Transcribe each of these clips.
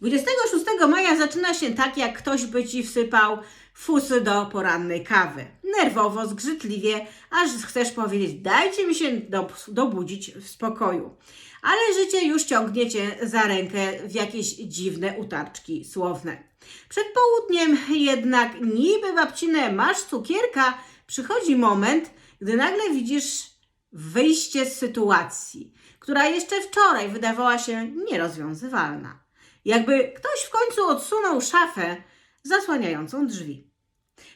26 maja zaczyna się tak, jak ktoś by ci wsypał fusy do porannej kawy. Nerwowo, zgrzytliwie, aż chcesz powiedzieć, dajcie mi się do, dobudzić w spokoju. Ale życie już ciągnie cię za rękę w jakieś dziwne utarczki słowne. Przed południem jednak niby babcinę masz cukierka, przychodzi moment, gdy nagle widzisz wyjście z sytuacji, która jeszcze wczoraj wydawała się nierozwiązywalna. Jakby ktoś w końcu odsunął szafę zasłaniającą drzwi.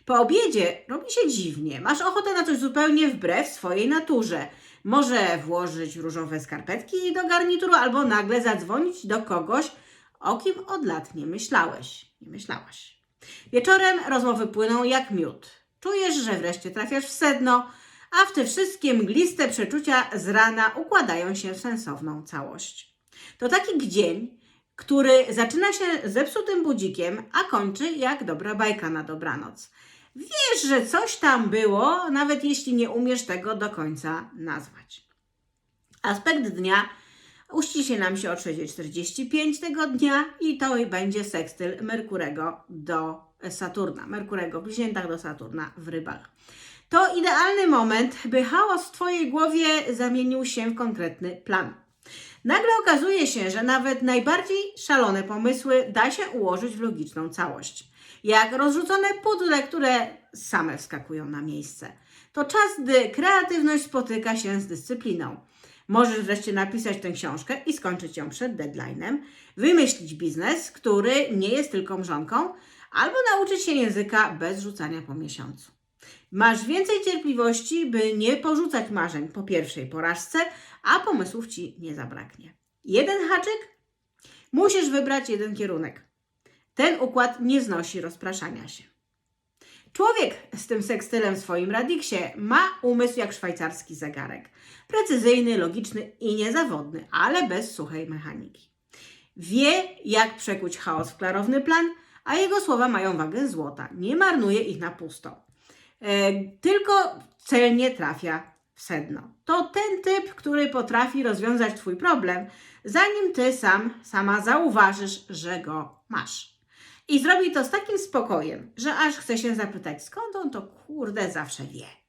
Po obiedzie robi się dziwnie. Masz ochotę na coś zupełnie wbrew swojej naturze. Może włożyć różowe skarpetki do garnituru, albo nagle zadzwonić do kogoś, o kim od lat nie myślałeś, nie myślałaś. Wieczorem rozmowy płyną jak miód. Czujesz, że wreszcie trafiasz w sedno, a w te wszystkie mgliste przeczucia z rana układają się w sensowną całość. To taki dzień, który zaczyna się zepsutym budzikiem, a kończy jak dobra bajka na dobranoc. Wiesz, że coś tam było, nawet jeśli nie umiesz tego do końca nazwać. Aspekt dnia uściśnie nam się o 6.45 tego dnia i to będzie sekstyl Merkurego do Saturna. Merkurego w bliźniętach do Saturna w rybach. To idealny moment, by chaos w Twojej głowie zamienił się w konkretny plan. Nagle okazuje się, że nawet najbardziej szalone pomysły da się ułożyć w logiczną całość. Jak rozrzucone puzzle, które same wskakują na miejsce. To czas, gdy kreatywność spotyka się z dyscypliną. Możesz wreszcie napisać tę książkę i skończyć ją przed deadline'em, wymyślić biznes, który nie jest tylko mrzonką, albo nauczyć się języka bez rzucania po miesiącu. Masz więcej cierpliwości, by nie porzucać marzeń po pierwszej porażce, a pomysłów ci nie zabraknie. Jeden haczyk? Musisz wybrać jeden kierunek. Ten układ nie znosi rozpraszania się. Człowiek z tym sekstylem w swoim radiksie ma umysł jak szwajcarski zegarek. Precyzyjny, logiczny i niezawodny, ale bez suchej mechaniki. Wie, jak przekuć chaos w klarowny plan, a jego słowa mają wagę złota. Nie marnuje ich na pusto. E, tylko celnie trafia w sedno. To ten typ, który potrafi rozwiązać Twój problem, zanim Ty sam, sama zauważysz, że go masz. I zrobi to z takim spokojem, że aż chce się zapytać, skąd on to kurde zawsze wie.